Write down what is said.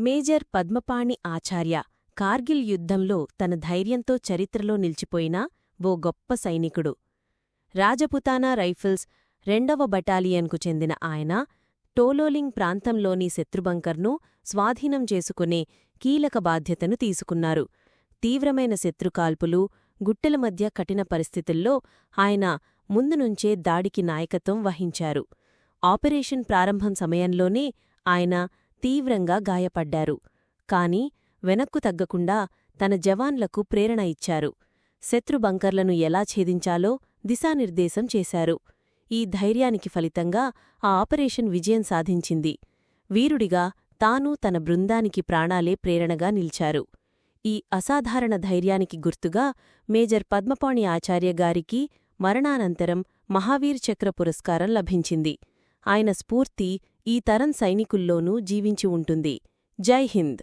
Major Padmapani ఆచార్య కార్గిల్ యుద్ధంలో తన ధైర్యంతో చరిత్రలో నిలిచిపోయిన ఓ గొప్ప సైనికుడు. రాజపుతానా రైఫిల్స్ రెండవ బటాలియన్కు చెందిన ఆయన టోలోలింగ్ ప్రాంతంలోని శత్రుబంకర్ను స్వాధీనం చేసుకునే కీలక బాధ్యతను తీసుకున్నారు. తీవ్రమైన శత్రుకాల్పులు గుట్టెల మధ్య కఠిన పరిస్థితుల్లో ఆయన ముందునుంచే దాడికి నాయకత్వం వహించారు. ఆపరేషన్ ప్రారంభం సమయంలోనే ఆయన తీవ్రంగా గాయపడ్డారు. కాని వెనక్కు తగ్గకుండా తన జవాన్లకు ప్రేరణ ఇచ్చారు. శత్రు బంకర్లను ఎలా ఛేదించాలో దిశానిర్దేశం చేశారు. ఈ ధైర్యానికి ఫలితంగా ఆ ఆపరేషన్ విజయం సాధించింది. వీరుడిగా తాను తన బృందానికి ప్రాణాలే ప్రేరణగా నిలిచారు. ఈ అసాధారణ ధైర్యానికి గుర్తుగా మేజర్ పద్మపాణి ఆచార్య గారికి మరణానంతరం మహావీర్ చక్ర పురస్కారం లభించింది. ఆయన స్ఫూర్తి ఈ తరం సైనికుల్లోనూ జీవించి ఉంటుంది. జై హింద్!